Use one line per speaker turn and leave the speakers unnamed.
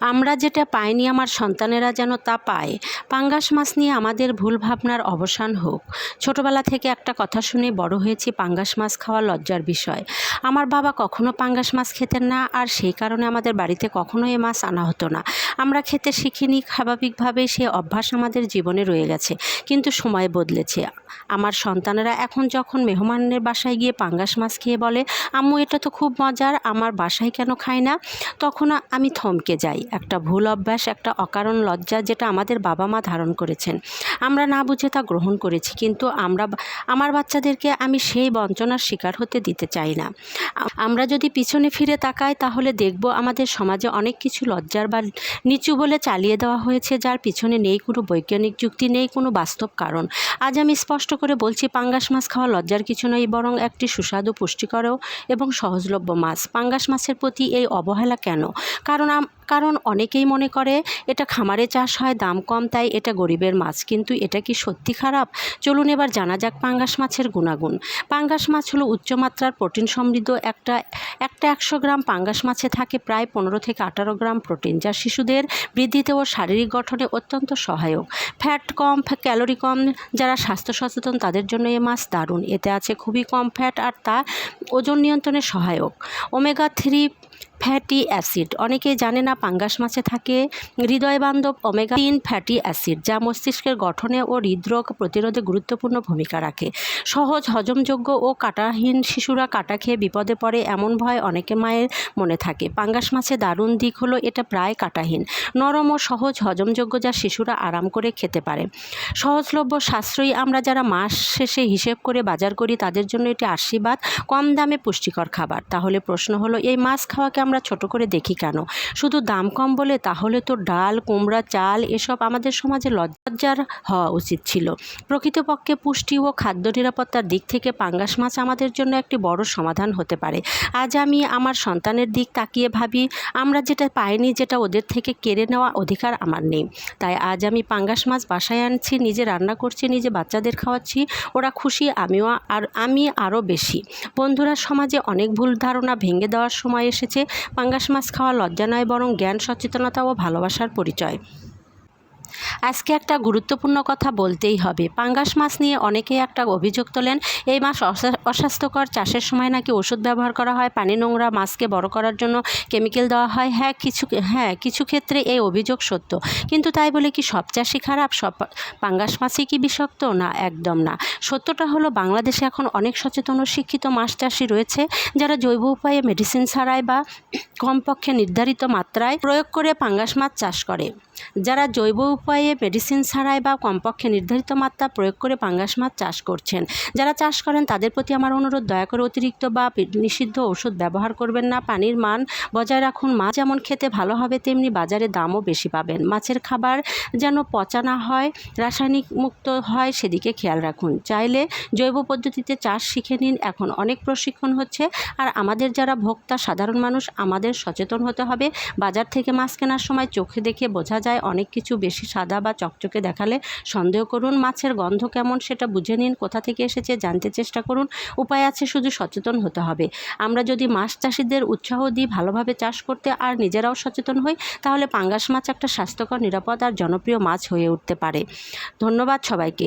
আমরা যেটা পাইনি আমার সন্তানেরা যেন তা পায়। পাঙ্গাস মাছ নিয়ে আমাদের ভুল ভাবনার অবসান হোক। ছোটবেলা থেকে একটা কথা শুনে বড় হয়েছি পাঙ্গাস মাছ খাওয়া লজ্জার বিষয়। আমার বাবা কখনো পাঙ্গাস মাছ খেতেন না আর সেই কারণে আমাদের বাড়িতে কখনো এ মাছ আনা হতো না। আমরা খেতে শিখিনি স্বাভাবিকভাবেই সে অভ্যাস আমাদের জীবনে রয়ে গেছে, কিন্তু সময় বদলেছে। আমার সন্তানেরা এখন যখন মেহমানের বাসায় গিয়ে পাঙ্গাস মাছ খেয়ে বলে, আম্মু, এটা তো খুব মজার, আমার বাসায় কেন খায় না? তখন আমি থমকে যাই। একটা ভুল অভ্যাস, একটা অকারণ লজ্জা যেটা আমাদের বাবা মা ধারণ করেছেন। আমরা না বুঝে তা গ্রহণ করেছি, কিন্তু আমরা আমার বাচ্চাদেরকে আমি সেই বঞ্চনার শিকার হতে দিতে চাই না। আমরা যদি পিছনে ফিরে তাকাই, তাহলে দেখব আমাদের সমাজে অনেক কিছু লজ্জার বা নিচু বলে চালিয়ে দেওয়া হয়েছে, যার পিছনে নেই কোনো বৈজ্ঞানিক যুক্তি, নেই কোনো বাস্তব কারণ। আজ আমি স্পষ্ট করে বলছি, পাঙ্গাস মাছ খাওয়া লজ্জার কিছু নয়, বরং একটি সুস্বাদু, পুষ্টিকরও এবং সহজলভ্য মাছ। পাঙ্গাস মাছের প্রতি এই অবহেলা কেন? কারণ কারণ অনেকেই মনে করে, এটা খামারে চাষ হয়, দাম কম, তাই এটা গরিবের মাছ। কিন্তু এটা কি সত্যি খারাপ? চলুন এবার জানা যাক পাঙ্গাস মাছের গুণাগুণ। পাঙ্গাস মাছ হলো উচ্চমাত্রার প্রোটিন সমৃদ্ধ একটা একটা একশো গ্রাম পাঙ্গাস মাছে থাকে প্রায় পনেরো থেকে আঠারো গ্রাম প্রোটিন, যা শিশুদের বৃদ্ধিতে ও শারীরিক গঠনে অত্যন্ত সহায়ক। ফ্যাট কম ক্যালোরি কম, যারা স্বাস্থ্য সচেতন, তাদের জন্য এই মাছ দারুণ। এতে আছে খুবই কম ফ্যাট আর তা ওজন নিয়ন্ত্রণে সহায়ক। Omega three fatty acid. অনেকেই জানে না পাঙ্গাস মাছে থাকে হৃদয়বান্ধব ওমেগা তিন ফ্যাটি অ্যাসিড, যা মস্তিষ্কের গঠনে ও হৃদরোগ প্রতিরোধে গুরুত্বপূর্ণ ভূমিকা রাখে। সহজ, হজমযোগ্য ও কাটাহীন শিশুরা কাটা খেয়ে বিপদে পড়ে এমন ভয় অনেকে মায়ের মনে থাকে। পাঙ্গাস মাছে দারুণ দিক হলো এটা প্রায় কাটাহীন, নরম ও সহজ হজমযোগ্য যা শিশুরা আরাম করে খেতে পারে। সহজলভ্য সাশ্রয়ী আমরা যারা মাস শেষে হিসেব করে বাজার করি তাদের জন্য এটি আশীর্বাদ, কম দামে পুষ্টিকর খাবার। তাহলে প্রশ্ন হলো, এই মাছ খাওয়াকে আমরা ছোট করে দেখি কেন? শুধু দাম কম বলে তাহলে তো ডাল, কুমড়া, চাল এসব আমাদের সমাজে লজ্জার হওয়া উচিত ছিল। প্রকৃতপক্ষে পুষ্টি ও খাদ্য নিরাপত্তার দিক থেকে পাঙ্গাস মাছ আমাদের জন্য একটি বড় সমাধান হতে পারে। আজ আমি আমার সন্তানের দিক তাকিয়ে ভাবি, আমরা যেটা পাইনি যেটা ওদের থেকে কেড়ে নেওয়া অধিকার আমার নেই। তাই আজ আমি পাঙ্গাস মাছ বাসায় আনছি, নিজে রান্না করছি, নিজে বাচ্চাদের খাওয়াচ্ছি, ওরা খুশি, আমিও আর আমি আরও বেশি। বন্ধুরা, সমাজে অনেক ভুল ধারণা ভেঙে দেওয়ার সময় এসেছে পাঙ্গাস মাছ খাওয়া লজ্জা নয় বরং জ্ঞান সচেতনতা ও ভালোবাসার পরিচয়। আজকে একটা গুরুত্বপূর্ণ কথা বলতেই হবে। পাঙ্গাস মাছ নিয়ে অনেকেই একটা অভিযোগ তোলেন, এই মাছ অসা- অস্বাস্থ্যকর, চাষের সময় নাকি ওষুধ ব্যবহার করা হয়, পানি নোংরা মাছকে বড় করার জন্য কেমিক্যাল দেওয়া হয়। হ্যাঁ কিছু হ্যাঁ কিছু ক্ষেত্রে এই অভিযোগ সত্য। কিন্তু তাই বলে কি সব চাষি খারাপ? সব পাঙ্গাস মাছই কি বিষাক্ত? না, একদম না। সত্যটা হলো বাংলাদেশে এখন অনেক সচেতন ও শিক্ষিত মাছ চাষি রয়েছে, যারা জৈব উপায়ে মেডিসিন ছাড়াই বা কমপক্ষে নির্ধারিত মাত্রায় প্রয়োগ করে পাঙ্গাস মাছ চাষ করে। যারা জৈব উপায়ে মেডিসিন ছাড়াই বা কমপক্ষে নির্ধারিত মাত্রা প্রয়োগ করে পাঙ্গাস মাছ চাষ করছেন। যারা চাষ করেন, তাদের প্রতি আমার অনুরোধ, দয়া করে অতিরিক্ত বা নিষিদ্ধ ওষুধ ব্যবহার করবেন না। পানির মান বজায় রাখুন। মাছ যেমন খেতে ভালো হবে, তেমনি বাজারে দামও বেশি পাবেন। মাছের খাবার যেন পচা না হয়, রাসায়নিক মুক্ত হয়, সেদিকে খেয়াল রাখুন। চাইলে জৈব পদ্ধতিতে চাষ শিখে নিন। এখন অনেক প্রশিক্ষণ হচ্ছে আর আমাদের যারা ভোক্তা, সাধারণ মানুষ, আমাদের সচেতন হতে হবে। বাজার থেকে মাছ কেনার সময় চোখে দেখে বোঝা যায়, অনেক কিছু বেশি সাদা বা চকচকে দেখালে সন্দেহ করুন, মাছের গন্ধ কেমন সেটা বুঝে নিন, কোথা থেকে এসেছে জানতে চেষ্টা করুন। উপায় আছে শুধু সচেতন হতে হবে। আমরা যদি মাছ চাষিদের উৎসাহ দিই ভালোভাবে চাষ করতে আর নিজেরাও সচেতন হই, তাহলে পাঙ্গাস মাছ একটা স্বাস্থ্যকর, নিরাপদ আর জনপ্রিয় মাছ হয়ে উঠতে পারে। ধন্যবাদ সবাইকে।